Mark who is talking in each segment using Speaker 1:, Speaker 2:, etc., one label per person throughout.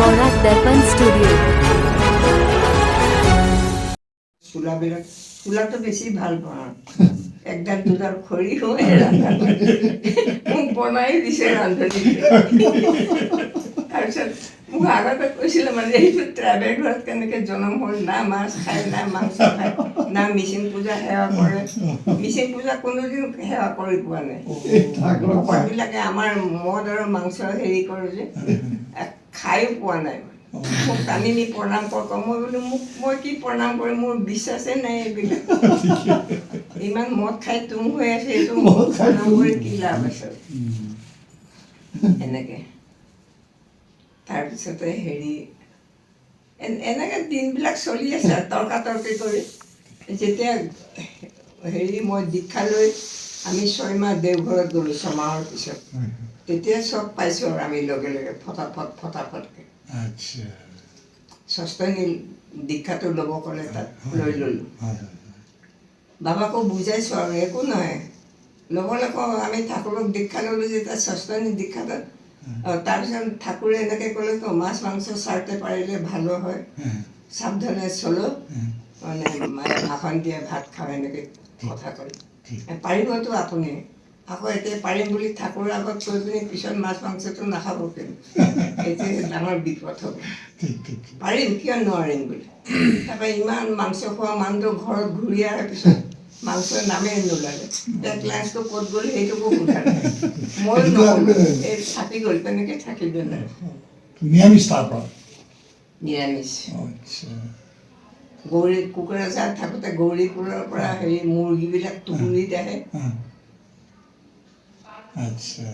Speaker 1: বরাক দর্পণ studio.
Speaker 2: চুলাবিলাক চুলাটো বেছি ভালো পাওঁ একডাল দুডাল খৰি হৈ ৰান্ধা মোক বনাই দিছে ৰান্ধনী তাৰপিছত মোক আগতে কৈছিলে মানে এইটো ট্ৰাইবেল ঘৰত কেনেকে জনম হ'ল না মাছ খায় না মাংস খায় না মিচিং পূজা সেৱা কৰে? মিচিং পূজা কোনোদিন সেৱা কৰি পোৱা নাই। ভকতবিলাকে আমাৰ মদ আৰু মাংস হেৰি কৰে যে খায়ো পোৱা নাই মোক টানি নি প্ৰণাম কৰ মই বোলো মোক মই কি প্ৰণাম কৰিম? মোৰ বিশ্বাসেই নাই এইবিলাক। ইমান মদ খাই তুম হৈ আছে এইটো প্ৰণাম কৰি কি লাভ আছে? এনেকে। তাৰপিছতে হেৰি এন- এনেকে দিনবিলাক চলি আছে তৰ্কাতৰ্কি কৰি। যেতিয়া হেৰি মই দীক্ষা লৈ আমি ছয়মাহ দেওঘৰত গ'লোঁ ছমাহৰ পিছত। তেতিয়া চব পাইছোঁ আৰু আমি লগে লগে ফটাফট ফটাফটকৈ।
Speaker 3: আচ্ছা।
Speaker 2: ষষ্ঠনী দীক্ষাটো ল'ব ক'লে তাত লৈ ল'লোঁ। বাবাকো বুজাইছোঁ আৰু একো নহয়। ল'বলৈ কওঁ আমি ঠাকুৰক দীক্ষা ল'লোঁ যেতিয়া ষষ্ঠনী দীক্ষাত তাৰপিছত ঠাকুৰে এনেকৈ ক'লে তো মাছ মাংস চাৰতে পাৰিলে ভালো হয়। সাৱধানে চলো মানে মায়ে ভাষণ দিয়ে ভাত খাওঁ এনেকৈ কথা
Speaker 3: ঠিক।
Speaker 2: পাৰিবতো আপুনি। আকৌ এতিয়া পাৰিম বুলি ঠাকুৰৰ আগত কৈ পিনি পিছত মাছ মাংসটো নাখাব কিন্তু এতিয়া ডাঙৰ বিপদ হ'ব। পাৰিম কিয় নোৱাৰিম বুলি? তাৰপৰা ইমান মাংস খোৱা মানুহটো ঘৰত ঘূৰি অহাৰ পিছত। মাংসৰ নামেই নোলালে পেট লাঞ্চটো ক'ত গ'ল সেইটোকো সোধা নাই ময়ো
Speaker 3: সেইটোতো
Speaker 2: নক'লো
Speaker 3: আকৌ-
Speaker 2: এই থাকি গ'ল তেনেকৈ থাকি গ'ল আৰু
Speaker 3: নিৰামিষ তাৰ পৰা আচ্ছা।
Speaker 2: গৌৰী থাকোঁতে গৌৰীপুৰৰ পৰা হেৰি মুৰ্গীবিলাক টুকুৰিত আহে।
Speaker 3: আচ্ছা।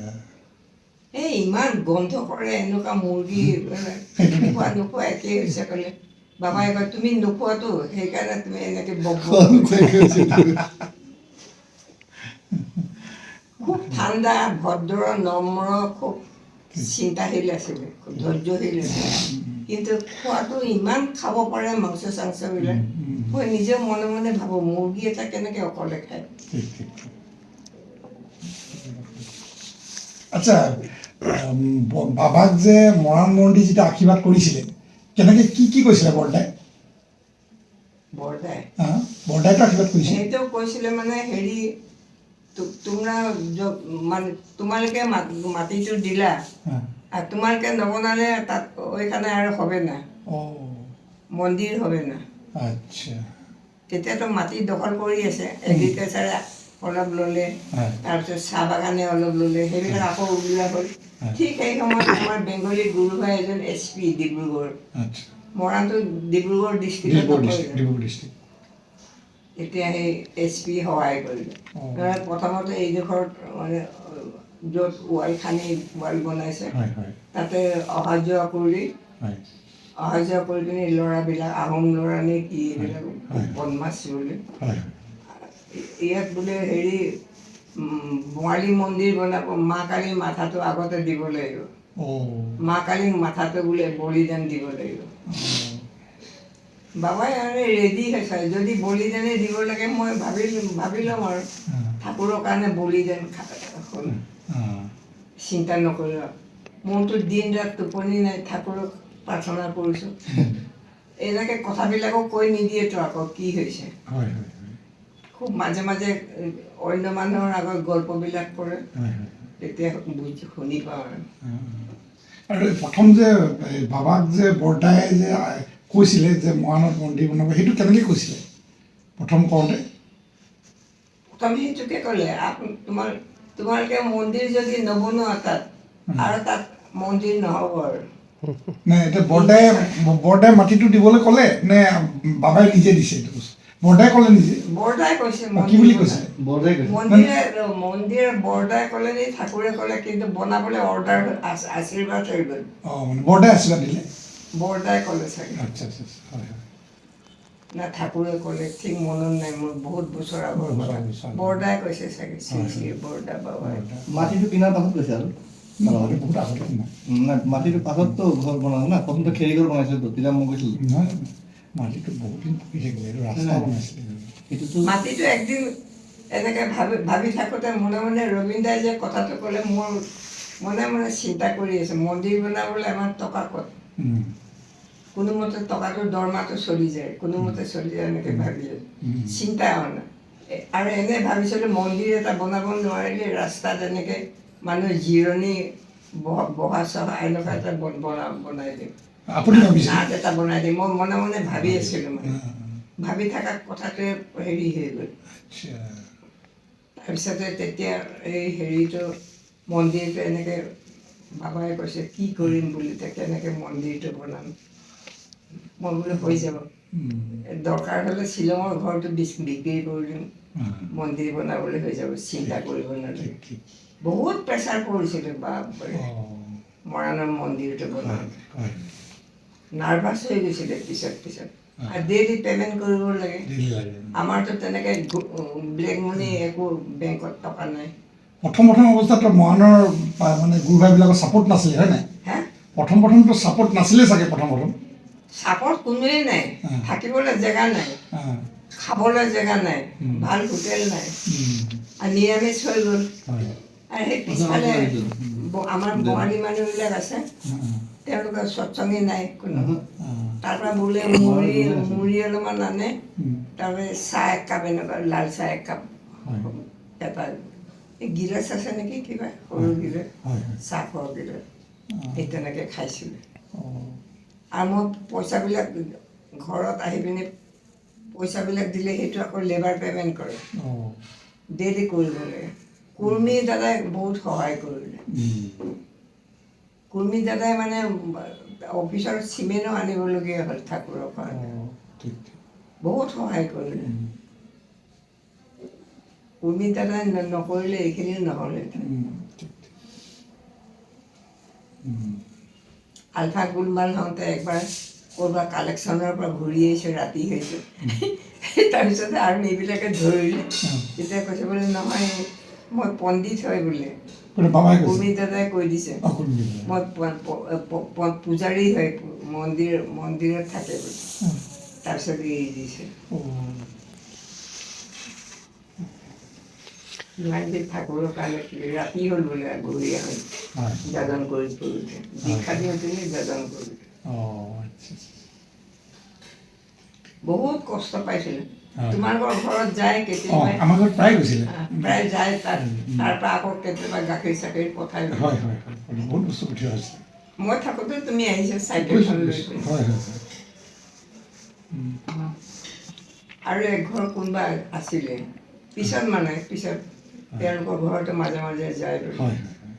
Speaker 2: এই ইমান গন্ধ কৰে এনেকুৱা মুৰ্গী মানে নোখোৱা নোখোৱা একেই হৈছে ক'লে। বাবাই কয় তুমি নোখোৱাতো সেইকাৰণে তুমি এনেকৈ খুব ঠাণ্ডা ভদ্ৰ নম্ৰ খুব চিন্তাশীল আছিলে খুব ধৈৰ্যশীল আছিলে। কিন্তু খোৱাটো ইমান খাব পাৰে মাংস চাংসবিলাক মই নিজে মনে মনে ভাবোঁ মুৰ্গী এটা কেনেকৈ অকলে খায়?
Speaker 3: আচ্ছা বাবাক যে মৰাণ মন্দিৰ যেতিয়া আশীৰ্বাদ কৰিছিলে কেনেকে কি কি কৈছিলে বৰদাই?
Speaker 2: বৰদাই?
Speaker 3: বৰদাইতো আশীৰ্বাদ
Speaker 2: সেইটো কৈছিলে মানে হেৰি তোমরা মানে তোমালোকে মাটিটো দিলা। আর তোমালোকে নবনালে তাত ওইখানে আর হবে না।
Speaker 3: ও
Speaker 2: মন্দিৰ হবে না।
Speaker 3: আচ্ছা।
Speaker 2: তেতিয়াতো মাটি দখল কৰি আছে এগ্ৰিকালচাৰে অলপ ল'লে তাৰপিছত চাহ বাগানে অলপ ল'লে সেইবিলাক আকৌ উলিওৱা হ'ল। ঠিক সেই সময়ত আমাৰ বেংগলী গুৰু ভাই এজন এছ পি ডিব্ৰুগড়।
Speaker 3: আচ্ছা।
Speaker 2: মৰাণটো ডিব্ৰুগড়
Speaker 3: ডিষ্ট্ৰিক্ট
Speaker 2: এতিয়া সেই এছ পি সহায় কৰিলে। প্ৰথমতে এইডোখৰত মানে য'ত ৱাল খানি ৱাল বনাইছে তাতে অহা যোৱা কৰি অহা যোৱা কৰি পিনি ল'ৰাবিলাক আহোম ল'ৰা নে কি এইবিলাক। বদমাছ বোলে। ইয়াত বোলে হেৰি বঙালী মন্দিৰ বনাব মা কালীৰ মাথাটো আগতে দিব লাগিব। মা কালীক মাথাটো বোলে বলিদান দিব লাগিব। বাবাই আৰু ৰেডি হৈছে যদি বলিদানেই দিব লাগে মই ভাবি ভাবি ল'ম আৰু ঠাকুৰৰ কাৰণে বলিদান চিন্তা নকৰিবা। মোৰতো দিন ৰাত টোপনি নাই ঠাকুৰক প্ৰাৰ্থনা কৰিছোঁ। এনেকৈ কথাবিলাকো কৈ নিদিয়েতো আকৌ কি হৈছে। খুব মাজে মাজে অন্য মানুহৰ আগত গল্পবিলাক কৰে তেতিয়া বুজি শুনি পাওঁ আৰু।
Speaker 3: প্ৰথম যে বাবাক যে বৰদাই যে কৈছিলে যে মৰাণত মন্দিৰ বনাব সেইটো কেনেকৈ কৈছিলে? প্ৰথম কওঁতে
Speaker 2: প্ৰথম সেইটোকে ক'লে তোমাৰ তোমালোকে মন্দিৰ যদি নবনোৱা তাত আৰু তাত মন্দিৰ নহ'ব আৰু।
Speaker 3: নে এতিয়া বৰদাই বৰদাই মাটিটো দিবলৈ ক'লে নে বাবাই নিজে দিছে এইটো বস্তু? বৰদাই ক'লে নিজে
Speaker 2: বৰদাই কৈছে
Speaker 3: কি বুলি কৈছে?
Speaker 4: বৰদাই কৈছে।
Speaker 2: মন্দিৰে মন্দিৰ বৰদাই ক'লে নি ঠাকুৰে ক'লে কিন্তু বনাবলৈ অৰ্ডাৰ আশীৰ্বাদ হৈ গ'ল।
Speaker 3: অঁ মানে বৰদাই আশীৰ্বাদ দিলে?
Speaker 2: বৰদাই ক'লে চাগে।
Speaker 3: আচ্ছা আচ্ছা আচ্ছা, হয় হয়।
Speaker 2: না ঠাকুৰে ক'লে ঠিক মনত নাই মোৰ বহুত বছৰ আগৰ কথা। বৰদাই কৈছে চাগে শ্ৰী শ্ৰী বৰদা বাবাই।
Speaker 4: মাটিটো কিনাৰ পাছত কৈছে আৰু? মাটিটো পাছততো ঘৰ বনালে না প্ৰথমতে খেৰী ঘৰ বনাইছিলতো তেতিয়া মই কৈছিলোঁ।
Speaker 3: নহয় মাটিটো বহুত দিন পকি থাকিলে এইটো ৰাস্তা বনাইছিলে
Speaker 4: সেইটোতো
Speaker 2: মাটিটো একদিন এনেকৈ ভাবি ভাবি থাকোঁতে মনে মনে ৰবীন্দ্ৰাই যে কথাটো ক'লে মোৰ মনে মনে চিন্তা কৰি আছে মন্দিৰ বনাবলৈ আমাৰ টকা ক'ত? কোনোমতে টকাটো দৰমহাটো চলি যায় কোনোমতে চলি যায় এনেকৈ ভাবি চিন্তা হোৱা নাই আৰু এনে ভাবিছিলোঁ মন্দিৰ এটা বনাব নোৱাৰিলে ৰাস্তাত এনেকৈ মানুহ জিৰণি বহা বহা চহা এনেকুৱা এটা বন- বনা বনাই দিম।
Speaker 3: আপুনি ভাবিছে
Speaker 2: নাট এটা বনাই দিম মই মনে মনে ভাবি আছিলোঁ মানে। ভাবি থকা কথাটোৱে হেৰি হৈ গ'ল।
Speaker 3: আচ্ছা।
Speaker 2: তাৰপিছতে তেতিয়া এই হেৰিটো মন্দিৰটো এনেকৈ বাবাই কৈছে কি কৰিম বুলি? তেতিয়া কেনেকৈ মন্দিৰটো বনাম? মই বোলো হৈ যাব। দৰকাৰ হ'লে শ্বিলঙৰ ঘৰটো বিক্ৰী কৰি দিম। মন্দিৰ বনাবলৈ হৈ যাব চিন্তা কৰিব নালাগে। বহুত প্ৰেছাৰ পৰিছিলোঁ বাপৰে। মৰাণৰ মন্দিৰটো
Speaker 3: হয়
Speaker 2: বনাম
Speaker 3: হয়।
Speaker 2: নাৰ্ভাছ হৈ গৈছিলে পিছত পিছত আৰু ডেইলি পে'মেণ্ট কৰিব লাগে। আমাৰতো তেনেকৈ ব্লেক মানি একো বেংকত টকা নাই।
Speaker 3: প্ৰথম প্ৰথম অৱস্থাত মৰাণৰ মানে গুৰু ভাইবিলাকৰ ছাপোৰ্ট নাছিলে হয় নাই? প্ৰথম প্ৰথমটো ছাপোৰ্ট নাছিলে চাগে প্ৰথম প্ৰথম
Speaker 2: চাপত কোনোৱেই নাই। থাকিবলৈ জেগা নাই। খাবলৈ জেগা নাই। ভালো হোটেল নাই। আৰু নিৰামিষ হৈ গ'ল। আৰু সেই পিছফালে আমাৰ বঙালী মানুহবিলাক আছে।
Speaker 3: আহ,
Speaker 2: তেওঁলোকৰ সৎসংগী নাই কোনো।
Speaker 3: আহ,
Speaker 2: তাৰ পৰা বোলে মুড়ি মুড়ি অলপমান আনে। তাৰপৰা চাহ এক কাপ এনেকুৱা লাল চাহ এক কাপ।
Speaker 3: হয়।
Speaker 2: এটা গিলাচ আছে নেকি কিবা? সৰু গিলাচ। চাহ খোৱা গিলাচ। এই তেনেকৈ খাইছিলোঁ। আৰু মই পইচাবিলাক ঘৰত আহি পিনে পইচাবিলাক দিলে সেইটো আকৌ লেবাৰ পে'মেণ্ট কৰে। ডেইলি কৰিব লাগে কুৰ্মী দাদাই বহুত সহায় কৰিলে। দাদাই মানে অফিচৰ চিমেণ্টো আনিবলগীয়া হ'ল ঠাকুৰৰ
Speaker 3: ঠিক
Speaker 2: বহুত সহায় কৰিলে। কুৰ্মী দাদাই নকৰিলে এইখিনি নহ'লে। আলফা গোলমাল হওঁতে একবাৰ ক'ৰবাত কালেকশ্যনৰ পৰা ঘূৰি আহিছোঁ ৰাতি হৈছে। তাৰপিছতে আৰ্মিবিলাকে ধৰিলে। তেতিয়া কৈছে বোলে নহয় মই পণ্ডিত হয় বোলে।
Speaker 3: কোনে বাবাই কৈছে
Speaker 2: দাদাই কৈ দিছে? মই পূজাৰী হয় মন্দিৰ মন্দিৰত থাকে বোলে। তাৰপিছত এৰি দিছে। ইমান দিন ঠাকুৰৰ কাৰণে ৰাতি হ'ল বোলে ঘূৰি আহি যাজন কৰি কৰোঁতে দীক্ষা দিওঁতেনে যাজন কৰোঁতে
Speaker 3: অঁ আচ্ছা আচ্ছা।
Speaker 2: বহুত কষ্ট পাইছিলে। তোমালোকৰ ঘৰত যায়
Speaker 3: অঁ
Speaker 2: কেতিয়াবা
Speaker 3: আমাৰ ঘৰত প্ৰায় গৈছিলে
Speaker 2: প্ৰায় যায় তাত তাৰ পৰা আকৌ কেতিয়াবা গাখীৰ চাখীৰ পঠাই
Speaker 3: হয় হয় হয়। বহুত বস্তু পঠিওৱা হৈছিলে
Speaker 2: মই থাকোঁতে তুমি আহিছা চাইকেলখন লৈ।
Speaker 3: হয় হয় হয়।
Speaker 2: আৰু এঘৰ কোনোবা আছিলে? পিছত মানে পিছত তেওঁলোকৰ ঘৰতো মাজে মাজে যায়
Speaker 3: হয় হয়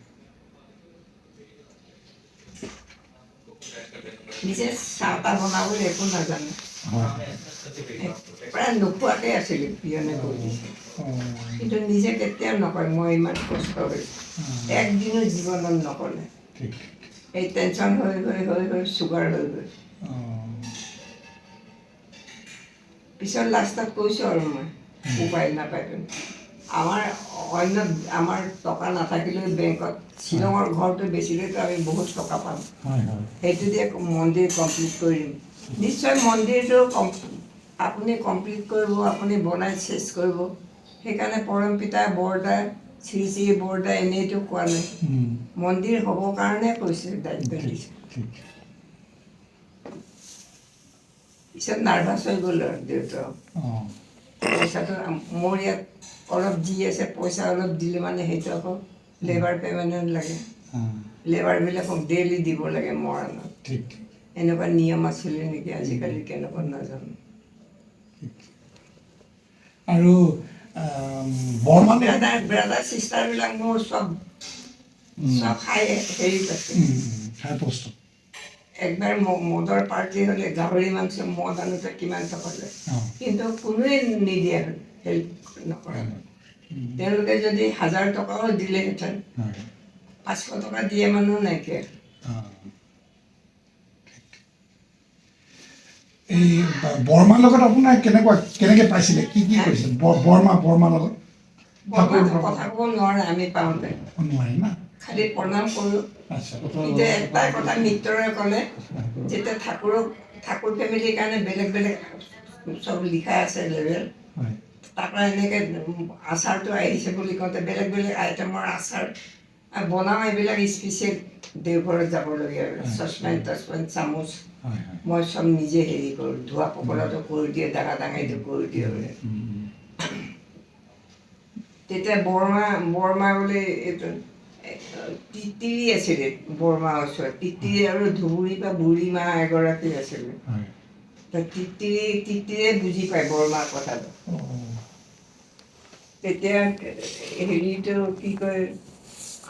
Speaker 2: নিজে চাহ তাহ বনাবলৈ একো নাজানে।
Speaker 3: হয় হয়।
Speaker 2: প্ৰায় নোখোৱাকৈ আছিলে পিয়নে কৰি কিন্তু নিজে কেতিয়াও নকয় মই ইমান কষ্ট হৈছোঁ একদিনো জীৱনত নকলে। এই টেনশ্যন হৈ হৈ হৈ হৈ চুগাৰ হৈ গ'ল পিছত লাষ্টত কৈছোঁ আৰু মই উপায় নাপাই পিনে আমাৰ অন্য আমাৰ টকা নাথাকিলেও বেংকত শ্বিলঙৰ ঘৰটো বেচিলেতো আমি বহুত টকা পাম।
Speaker 3: হয় হয়।
Speaker 2: সেইটো দিয়ে মন্দিৰ কমপ্লিট কৰি দিম। নিশ্চয় মন্দিৰটো কম আপুনি কমপ্লিট কৰিব আপুনি বনাই চেছ কৰিব। সেইকাৰণে পৰম পিতা বৰদা শ্ৰী শ্ৰী বৰদা এনেইতো কোৱা নাই। মন্দিৰ হ'বৰ কাৰণে কৈছে দায়িত্ব দিছে। পিছত নাৰ্ভাছ হৈ গ'ল আৰু দেউতা
Speaker 3: অঁ।
Speaker 2: পইচাটো মোৰ ইয়াত অলপ দি আছে পইচা অলপ দিলে মানে সেইটো আকৌ লেবাৰ পে'মেণ্ট লাগে। লেবাৰবিলাকক ডেইলি দিব লাগে মৰাণত। এনেকুৱা নিয়ম আছিলে নেকি আজিকালি কেনেকুৱা নাজানো।
Speaker 3: আৰু আম,
Speaker 2: ব্ৰাদাৰ ব্ৰাদাৰ চিষ্টাৰবিলাক মোৰ চব চব হাই হেৰিত আছে
Speaker 3: হাই পোষ্টত
Speaker 2: একবাৰ ম- মদৰ পাৰ্টি হ'লে গাহৰি মাংস মদ আনোতে কিমান টকা লয়। কিন্তু কোনোৱে নিদিয়ে হেল্প নকৰে। তেওঁলোকে যদি হাজাৰ টকাও দিলেহেঁতেন পাঁচশো টকা দিয়ে মানুহ নাইকিয়া
Speaker 3: অঁ ঠিক। এই বৰ্মাৰ লগত আপোনাৰ কেনেকুৱা কেনেকৈ পাইছিলে কি কি কৰিছিলে? বৰ্মা বৰ্মাৰ লগত?
Speaker 2: কথা ক'ব নোৱাৰে আমি পাওঁতে
Speaker 3: নোৱাৰি না?
Speaker 2: খালি প্ৰণাম কৰোঁ।
Speaker 3: আচ্ছা
Speaker 2: এতিয়া এটাই কথা মিত্ৰৰে ক'লে যেতিয়া ঠাকুৰক ঠাকুৰ ফেমিলিৰ কাৰণে বেলেগ বেলেগ চব লিখা আছে লেবেল।
Speaker 3: হয়।
Speaker 2: তাৰ এনেকৈ আচাৰটো আহিছে বুলি কওঁতে বেলেগ বেলেগ আইটেমৰ আচাৰ বনাওঁ এইবিলাক স্পেচিয়েল দেওঘৰত যাবলগীয়া চচপেন তচপেন চামুচ। মই চব নিজে হেৰি কৰোঁ ধোৱা পখলাটো কৰি দিয়ে ডাঙা ডাঙাইটো কৰি দিয়ে বোলে। তেতিয়া বৰমা বৰমা বোলে এইটো তিতিৰি আছিলে বৰমা ওচৰত। তিতিৰি আৰু ধুবুৰী বা বুঢ়ী মা এগৰাকী আছিলে। তিতিৰি তিতিৰে বুজি পায় বৰমাৰ কথাটো। তেতিয়া হেৰিটো কি কয়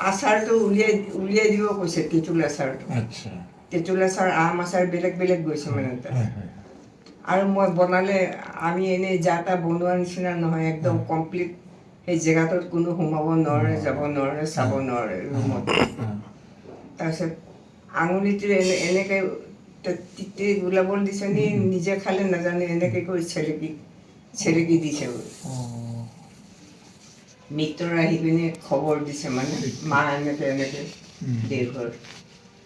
Speaker 2: আচাৰটো উলিয়াই উলিয়াই দিব কৈছে তিতুল আচাৰটো।
Speaker 3: আচ্ছা।
Speaker 2: তেঁতুল আচাৰ আম আচাৰ বেলেগ বেলেগ গৈছে মানে তাত। আৰু মই বনালে আমি এনেই যা তা বনোৱা নিচিনা নহয় একদম কমপ্লিট সেই জেগাটোত কোনো সোমাব নোৱাৰে যাব নোৱাৰে চাব নোৱাৰে ৰুমত। তাৰপিছত আঙুলিটোৰে এনে এনেকৈ তিতি দিছে নি নিজে খালে নাজানে এনেকৈ কৰি চেলেকি চেলেকি দিছে। বোলে। মিত্ৰ আহি পিনে খবৰ দিছে মানে মা এনেকৈ এনেকৈ
Speaker 3: উম,
Speaker 2: দেওঘৰ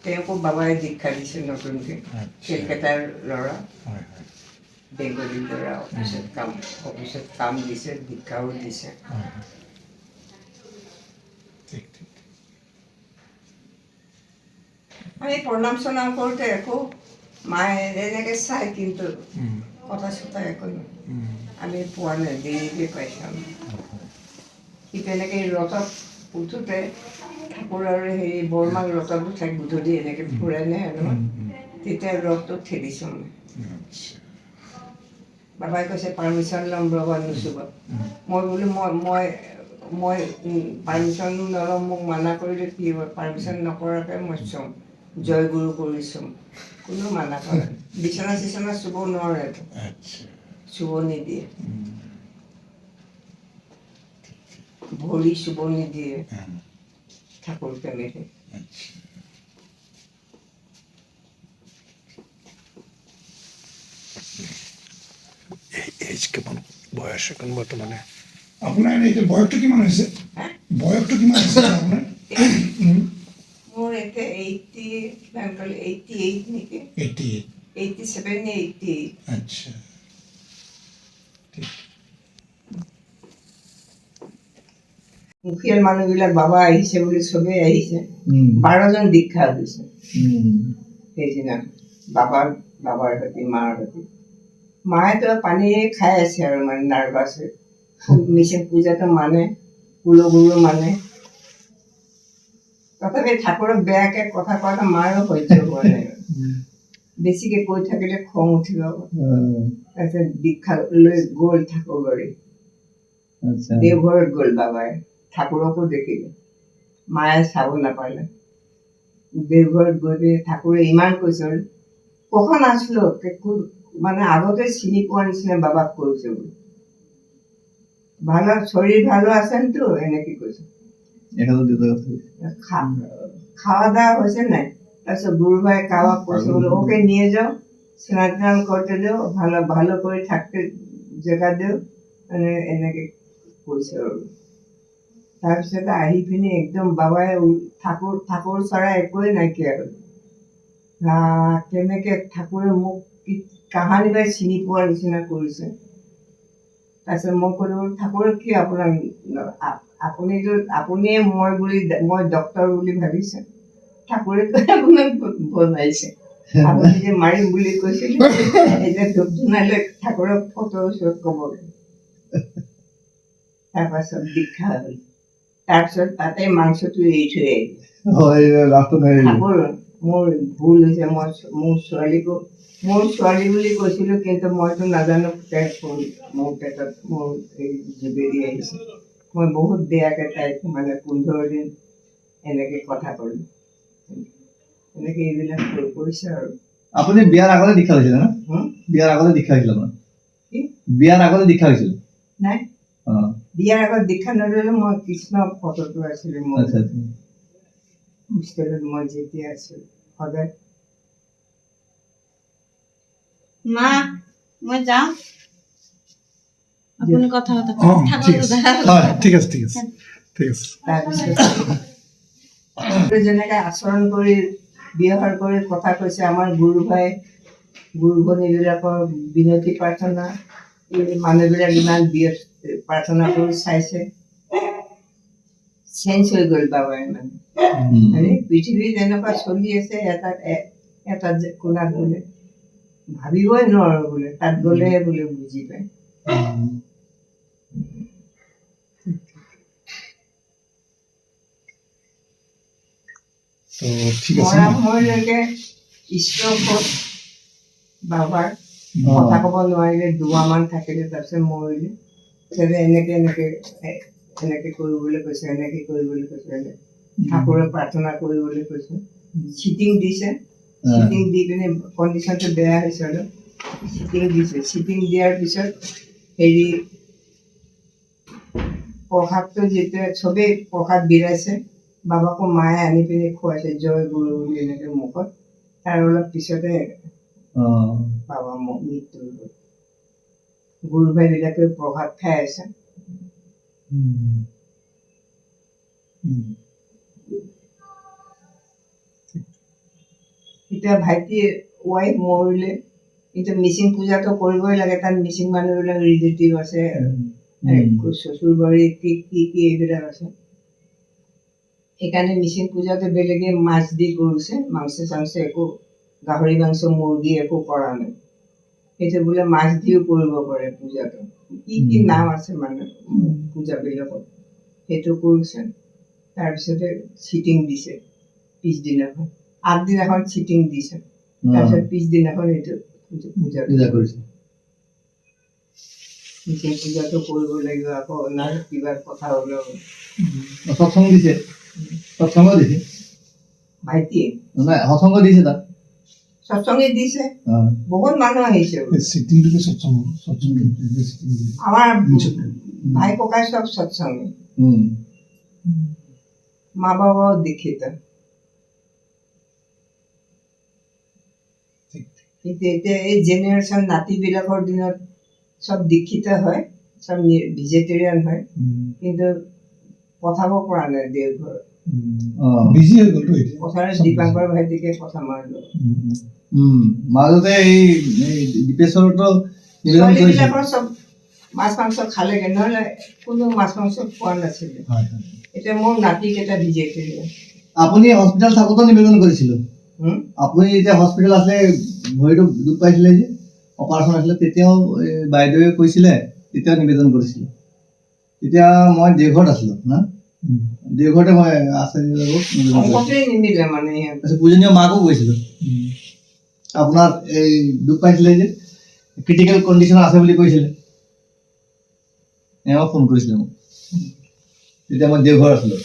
Speaker 2: তেওঁকো বাবাই দীক্ষা দিছে নতুনকৈ
Speaker 3: আচ্ছা।
Speaker 2: কেলকাতাৰ ল'ৰা বেংগলী ল'ৰা অফিচত কাম অফিচত কাম দিছে দীক্ষাও দিছে আমি প্ৰণাম চনাম কৰোঁতে একো মায়ে এনেকৈ চাই কিন্তু কথা চথা একো নাই আমি পোৱা নাই দেৰিকৈ পাইছোঁ আমি। সি তেনেকৈ ৰথত উঠোতে ঠাকুৰ আৰু হেৰি বৰমাক ৰথত উঠাই গধূলি এনেকৈ ফুৰাই নে আৰু তেতিয়া ৰথটো ঠেলিছোঁ
Speaker 3: আচ্ছা।
Speaker 2: বাবাই কৈছে পাৰ্মিশ্যন ল'ম ৰ'বা নুচুব মই বোলো মই মই মই পাৰ্মিশ্যন নল'ম মোক মানা কৰিলে কি হ'ব পাৰ্মিশ্যন নকৰাকৈ মই চুম জয়গুৰু কৰি চুম। কোনো মানা কৰে বিচনা চিচনা চুব নোৱাৰে
Speaker 3: আচ্ছা।
Speaker 2: চুব নিদিয়ে। ভৰি চুব নিদিয়ে। তেনেকৈ
Speaker 3: আচ্ছা
Speaker 1: এজ কিমান? বয়স এখন বৰ্তমানে
Speaker 3: আপোনাৰ এনে এতিয়া বয়সটো কিমান হৈছে
Speaker 2: হা?
Speaker 3: বয়সটো কিমান হৈছে আপোনাৰ উম,
Speaker 2: মোৰ এতিয়া এইটি ক'লে এইটি এইট নেকি?
Speaker 3: এইটি এইট
Speaker 2: এইটি এইট
Speaker 3: আচ্ছা। ঠিক।
Speaker 2: মুখীয়াল মানুহবিলাক বাবা আহিছে বুলি চবেই আহিছে। বাৰজন দীক্ষা দিছে। সেইদিনা বাবাৰ বাবাৰ সৈতে মাৰ সৈতে। মায়েতো পানীয়ে খাই আছে আৰু মানে নাৰ্ভাছ হৈ। মিচিং পূজাটো মানে কুলগুৰু মানে। তথাপি ঠাকুৰক বেয়াকে কথা কোৱাটো মাৰো সহ্য হোৱা নাই। বেছিকে কৈ থাকিলে খং উঠিব। তাৰপিছত দীক্ষা লৈ গ'ল ঠাকুৰবাৰী
Speaker 4: আচ্ছা।
Speaker 2: দেওঘৰত গ'ল বাবাই। ঠাকুৰকো দেখিলে মায়ে চাব নাপালে দেওঘৰত গৈ পিনে ঠাকুৰে ইমান কৈছে বোলে, কখন আছিলো মানে আগতে চিনি পোৱা নিচিনা বাবাক কৈছে বোলে। ভালো শরীর ভালো আছেন তো? এনেকে কৈছে? খাওয়া দাওয়া হয়েছে না তাৰপিছত গুরু ভাই কাবাব করছে বলে ওকে নিয়ে যাও। স্নান টান করতে দেও ভালো ভালো করে থাকতে জেগা দেও মানে এনেকে আৰু। তাৰপিছতে আহি পিনে একদম বাবাই ঠাকুৰ ঠাকুৰ একোৱে নাইকিয়া আহ, ঠাকুৰে মোক কি- কাহানি বাই চিনি পোৱাৰ নিচিনা কৰিছে। তাৰপিছত মই ঠাকুৰে কি আপোনাৰ আপুনিতো আপুনিয়ে মই বুলি মই ডক্তৰ বুলি ভাবিছে। ঠাকুৰে আপোনাক বনাইছে। আপুনি যে মাৰিম বুলি কৈছিলে এতিয়া ধূপ ঠাকুৰক ফটোৰ ওচৰত ক'ব তাৰপাছত দীক্ষা হ'ল। তাৰপিছত তাতে মাংসটো এৰি থৈ আহিলে মোৰ ভুল হৈছে মই মোৰ ছোৱালীকো মোৰ ছোৱালী বুলি কৈছিলো কিন্তু মইতো নাজানো তাই কোন মোৰ পেটত মোৰ এই যোগেদি আহিছে। মই বহুত বেয়াকে তাইক মানে পোন্ধৰ দিন এনেকে কথা ক'লো। এনেকে এইবিলাক কৰি- কৰিছে আৰু।
Speaker 4: আপুনি বিয়াৰ আগতে দীক্ষা লৈছিলে না? বিয়াৰ আগতে দীক্ষা হৈছিল আপোনাৰ? বিয়াৰ আগতে দীক্ষা হৈছিল
Speaker 2: নাই।
Speaker 4: অ
Speaker 2: বিয়াৰ আগত দীক্ষা নল'লে মই কৃষ্ণ ফটোটো আছিলে মোৰ
Speaker 4: আচ্ছা আচ্ছা।
Speaker 2: হোষ্টেলত মই যেতিয়া আছিলোঁ সদায়
Speaker 5: মা মই যাওঁ। আপুনি কথা পাতক
Speaker 3: ঠিক আছে। ঠিক আছে ঠিক আছে।
Speaker 2: তাৰপিছত যেনেকে আচৰণ কৰি ব্যৱহাৰ কৰি কথা কৈছে আমাৰ গুৰু ভাই গুৰু ভনীবিলাকৰ বিনতি প্ৰাৰ্থনা মানুহবিলাক ইমান বিয় প্ৰাৰ্থনা কৰি চাইছে। চেঞ্জ হৈ গ'ল বাবাই মানে। মানে পৃথিৱী যেনেকুৱা চলি আছে এটা এ- এটা যে- কোণাত বোলে। ভাবিবই নোৱাৰো বোলে তাত গ'লেহে বোলে বুজি পায়
Speaker 3: তো ঠিক আছে।
Speaker 2: মৰা সময়লৈকে ষ্ট্ৰকত বাবাৰ। কথা ক'ব নোৱাৰিলে দুমাহমান থাকিলে তাৰপিছত মৰিলে। তাৰপিছত এনেকে এনেকে এনেকে কৰিবলৈ কৈছে এনেকে কৰিবলৈ কৈছে ঠাকুৰে প্ৰাৰ্থনা কৰিবলৈ কৈছে। চিটিং দিছে। চিটিং দি পিনে কণ্ডিশ্যনটো বেয়া হৈছে অলপ। চিটিং দিছে। চিটিং দিয়াৰ পিছত হেৰি প্ৰসাদটো যেতিয়া চবেই প্ৰসাদ বিৰাইছে বাবাকো মায়ে আনি পিনে খুৱাইছে জয় গুৰু বুলি এনেকে মুখত। তাৰ অলপ পিছতে। বাবা ম- মৃত্যু হ'ল ভাইবিলাকে প্ৰসাদ খাই আছে। এতিয়া ভাইটিৰ ৱাইফ মৰিলে। এতিয়া মিচিং পূজাটো কৰিবই লাগে তাত মিচিং মানুহবিলাক ৰিলেটিভ আছে। শ্বশুৰ বাৰী কি কি কি এইবিলাক আছে। সেইকাৰণে মিচিং পূজাটো বেলেগে মাছ দি কৰিছে মাংস চাংস একো গাহৰি মাংস মুৰ্গী একো কৰা নাই সেইটো বোলে মাছ দিও কৰিব পাৰে পূজাটো কি কি নাম আছে মানে পূজাবিলাকত সেইটো কৰিছে তাৰপিছতে চিটিং দিছে পিছদিনাখন আগদিনাখন চিটিং দিছে। তাৰপিছত পিছদিনাখন এইটো পূজা- পূজা
Speaker 4: কৰিছে
Speaker 2: পূজাটো কৰিব লাগিব আকৌ নাই কিবা কথা ওলাব
Speaker 4: সৎসংগ দিছে? সৎসংগ দিছে?
Speaker 2: ভাইটিয়ে
Speaker 4: নাই সৎসংগ দিছে তাত
Speaker 2: সৎসংগে দিছে। বহুত মানুহ আহিছে। আমাৰ ভাই ককাই সব সৎসংগে মা বাবাও দীক্ষিত। কিন্তু এতিয়া এই জেনেৰেশ্যন নাতিবিলাকৰ দিনত চব দীক্ষিত হয় চব ভেজিটেৰিয়ান হয়। কিন্তু পঠাব পৰা নাই দেওঘৰত।
Speaker 3: বিজি হৈ গ'লতো এতিয়া।
Speaker 2: দীপাংকৰ ভাইটিকে কথা মাৰিলো।
Speaker 4: মাজতে এই কৰিছে।
Speaker 2: চব মাছ মাংস খালেগে নহ'লে কোনো মাছ মাংস খোৱা নাছিলে। এতিয়া মোৰ নাতিকেইটা ভেজিটেৰিয়ান
Speaker 4: আপুনি হস্পিটেল থাকোঁতেও নিবেদন কৰিছিলো।
Speaker 2: হুম?
Speaker 4: আপুনি যেতিয়া হস্পিটেল আছে ভৰিটো দুখ পাইছিলে যে অপাৰেশ্যন আছিলে তেতিয়াও এই বাইদেৱে কৈছিলে তেতিয়াও নিবেদন কৰিছিলোঁ। তেতিয়া মই দেওঘৰত আছিলোঁ না? দেওঘৰতে মই
Speaker 2: নিমিলে মানে
Speaker 4: তাৰপিছত পূজনীয় মাকো গৈছিলোঁ
Speaker 3: উম।
Speaker 4: আপোনাৰ এই দুখ পাইছিলে যে ক্ৰিটিকেল কণ্ডিশ্যন আছে বুলি কৈছিলে। এওঁ ফোন কৰিছিলে। মোক তেতিয়া মই দেওঘৰ আছিলোঁ।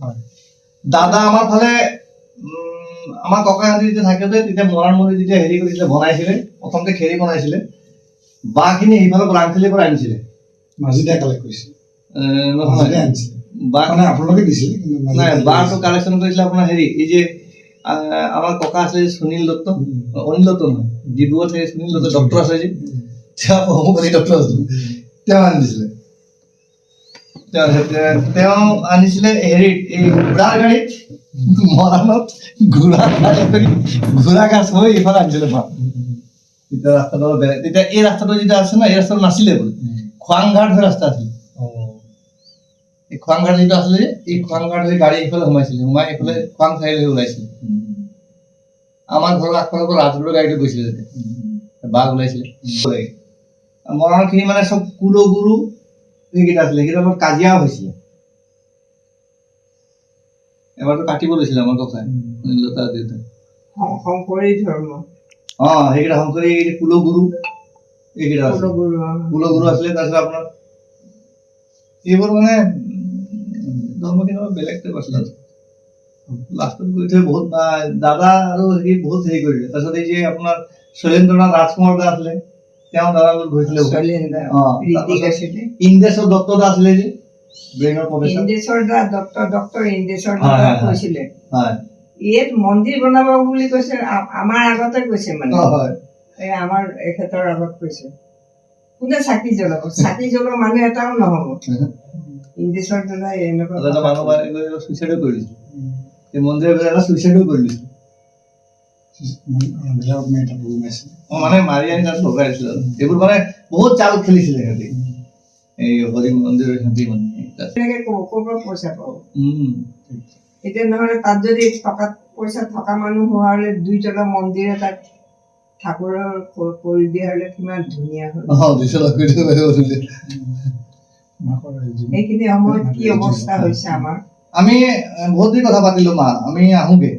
Speaker 3: হয়।
Speaker 4: দাদা আমাৰ ফালে উম, আমাৰ ককাহঁতে যেতিয়া থাকোতে তেতিয়া মৰাণ মন্দিৰ যেতিয়া হেৰি কৰিছিলে বনাইছিলে প্ৰথমতে খেৰি বনাইছিলে বাঁহখিনি সেইফালৰ ৰাংখেলিৰ পৰা আনিছিলে।
Speaker 3: মাজুলী কালেক্ট কৰিছিল
Speaker 4: নহয়।
Speaker 3: আনিছিলে। মানে আপোনালোকে দিছিলে
Speaker 4: নাই
Speaker 3: কালেক্ট
Speaker 4: কালেকশ্যন কৰিছিলে আপোনাৰ হেৰি এই যে আমাৰ ককা আছিলে সুনীল দত্ত। অনিল দত্ত নহয় ডিব্ৰুগড়ত থাকে সুনীল দত্ত ডক্টৰ আছে যে। তেওঁ হোমিঅ'পেথি ডক্টৰ আছিলে। তেওঁ আনিছিলে। তেওঁ আনিছিলে। হেৰিত এই ঘোঁৰাৰ গাড়ীত মৰাণত ঘোঁৰা ঘোঁৰা গাছ হৈ এইফালে আনিছিলে বাঁহ তেতিয়া ৰাস্তাটো বেলেগ তেতিয়া এই ৰাস্তাটো যেতিয়া আছে না এই ৰাস্তাটো নাছিলে বোলে। খোৱাংঘাট হৈ ৰাস্তা আছিলে। এই খোৱাংঘাট যিটো আছিলে এই খোৱাংঘাট হৈ গাড়ী এইফালে সোমাইছিলে সোমাই এইফালে খোৱাং চাৰিআলি ওলাইছিলে। আমাৰ ঘৰৰ আগফালৰ পৰা ৰাজগড়ৰ গাড়ীটো গৈছিলে তেতিয়া বাঘ ওলাইছিলে। মৰাণখিনি মানে চব কুলো গুৰু সেইকেইটা আছিলে সেইকেইটাৰ লগত কাজিয়াও হৈছিলে। এবাৰতো কাটিব লৈছিলে আমাৰ ককাই লতা দেউতাই
Speaker 2: শং- শংকৰী ধৰ্ম।
Speaker 4: অ সেইকেইটা শংকৰী এইকেইটা কুল গুৰু এইকেইটা
Speaker 2: কুলগুৰু
Speaker 4: কুল গুৰু আছিলে তাৰপিছত আপোনাৰ এইবোৰ মানে উম, ধৰ্মখিনি অলপ বেলেগ টাইপ আছিলে লাষ্টত গৈ থৈ বহুত দাদা আৰু হেৰি বহুত হেৰি কৰিলে। তাৰপিছত এই যে আপোনাৰ শৈলেন্দ্ৰনাথ ৰাজকুমাৰ দা আছিলে তেওঁ দাদা লগত
Speaker 2: আছিলে।
Speaker 4: ইন্দ্ৰেশ্বৰ দত্ত দা আছিলে যে ব্ৰেইনৰ প্ৰফেচাৰ।
Speaker 2: ইন্দেশ্বৰ দা ডক্টৰ ডক্টৰ ইন্দেশ্বৰ দা। কৈছিলে।
Speaker 4: হয়।
Speaker 2: ইয়াত মন্দিৰ বনাব বুলি কৈছে আমাৰ আগতে কৈছে মানে।
Speaker 4: হয়।
Speaker 2: আমাৰ এখেতৰ আগত কৈছে। কোনে চাকি জ্বলাব? চাকি জ্বলোৱা মানুহ এটাও নহব। কথা
Speaker 4: এই অ, মানে আনি এইবোৰ মানে বহুত চাল খেলিছিলে সিহঁতি। এই হৰি মন্দিৰৰ সিহঁতি মানে
Speaker 2: পইচা পাব? এতিয়া নহ'লে তাত যদি টকা পইচা থকা মানুহ হোৱা হ'লে দুইতলা মন্দিৰ এটাত ঠাকুৰৰ কৰি দিয়া হ'লে কিমান ধুনীয়া হ'ল। সেইখিনি সময়ত কি অৱস্থা হৈছে আমাৰ?
Speaker 4: আমি বহুত দেৰি কথা পাতিলো মা আমি আহোগে।